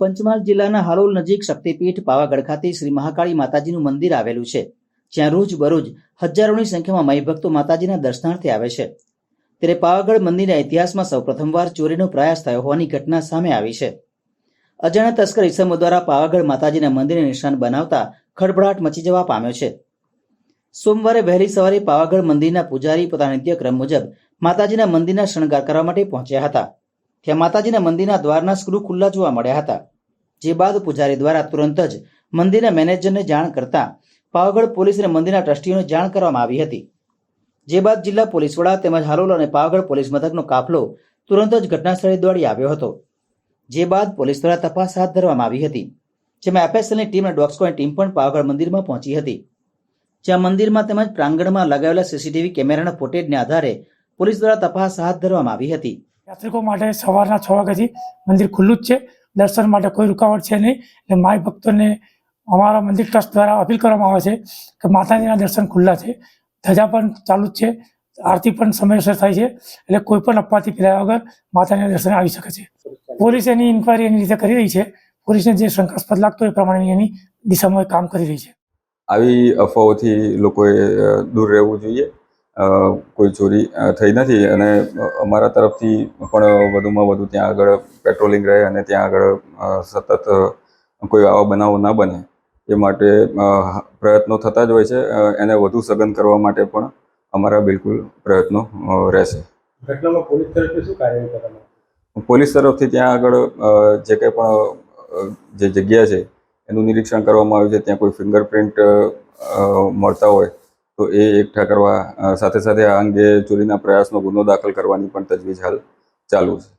પંચમહાલ જિલ્લાના હાલોલ નજીક શક્તિપીઠ પાવાગઢ ખાતે શ્રી મહાકાળી માતાજીનું મંદિર આવેલું છે, જ્યાં રોજ બરોજ હજારોની સંખ્યામાં ભક્તો માતાજીના દર્શનાર્થે આવે છે. ત્યારે પાવાગઢ મંદિરના ઇતિહાસમાં સૌ પ્રથમવાર ચોરીનો પ્રયાસ થયો હોવાની ઘટના સામે આવી છે. અજાણ્યા તસ્કર ઇસમો દ્વારા પાવાગઢ માતાજીના મંદિરને નિશાન બનાવતા ખળભળાટ મચી જવા પામ્યો છે. સોમવારે વહેલી સવારે પાવાગઢ મંદિરના પૂજારી પોતાના નિત્યક્રમ મુજબ માતાજીના મંદિરના શણગાર કરવા માટે પહોંચ્યા હતા. ત્યાં માતાજીના મંદિરના દ્વારના સ્ક્રૂ ખુલ્લા જોવા મળ્યા હતા. જે બાદ પૂજારી દ્વારા તુરંત જ મંદિરના મેનેજરને જાણ કરતા પાવાગઢ પોલીસ અને મંદિરના ટ્રસ્ટીઓને જાણ કરવામાં આવી હતી. જે બાદ જિલ્લા પોલીસ વડા તેમજ હાલોલ અને પાવાગઢ પોલીસ મથકનો કાફલો તુરંત જ ઘટનાસ્થળે દોડી આવ્યો હતો. જે બાદ પોલીસ દ્વારા તપાસ હાથ ધરવામાં આવી હતી, જેમાં એફએસએલની ટીમ અને ડોક્સકોની ટીમ પણ પાવાગઢ મંદિરમાં પહોંચી હતી. જ્યાં મંદિરમાં તેમજ પ્રાંગણમાં લગાવેલા સીસીટીવી કેમેરાના ફૂટેજને આધારે પોલીસ દ્વારા તપાસ હાથ ધરવામાં આવી હતી. યાત્રિકો માટે સવારના છ વાગ્યાથી મંદિર ખુલ્લું જ છે. દર્શન માટે કોઈ રૂકાવટ છે નહીં. એટલે માય ભક્તોને અમારા મંદિર ટ્રસ્ટ દ્વારા અપીલ કરવામાં આવે છે કે માતાજીના દર્શન ખુલ્લા છે. ધજા પણ ચાલુ જ છે. આરતી પણ સમયસર થાય છે. એટલે કોઈ પણ અપવાથી પીલાયા વગર માતાજીના દર્શન આવી શકે છે. પોલીસ એની ઇન્કવાયરી એની રીતે કરી રહી છે. પોલીસને જે શંકાસ્પદ લાગતો એ પ્રમાણે એની દિશામાં કામ કરી રહી છે. આવી અફવાઓથી લોકોએ દૂર રહેવું જોઈએ. કોઈ ચોરી થઈ નથી અને અમારા તરફથી પણ વધુમાં વધુ ત્યાં આગળ પેટ્રોલિંગ રહે અને ત્યાં આગળ સતત કોઈ આવા બનાવો ના બને. એ માટે પ્રયત્નો થતા જ હોય છે એને વધુ સઘન કરવા માટે પણ અમારા બિલકુલ પ્રયત્નો રહેશે. ઘટનામાં પોલીસ તરફથી શું કાર્યવાહી કરવામાં પોલીસ તરફથી ત્યાં આગળ જે કંઈ પણ જે જગ્યા છે એનું નિરીક્ષણ કરવામાં આવ્યું છે ત્યાં કોઈ ફિંગરપ્રિન્ટ મળતા હોય તો એ એકઠા કરવા સાથે સાથે આ અંગે ચોરીના પ્રયાસનો ગુનો દાખલ કરવાની પણ તજવીજ હાલ ચાલુ છે.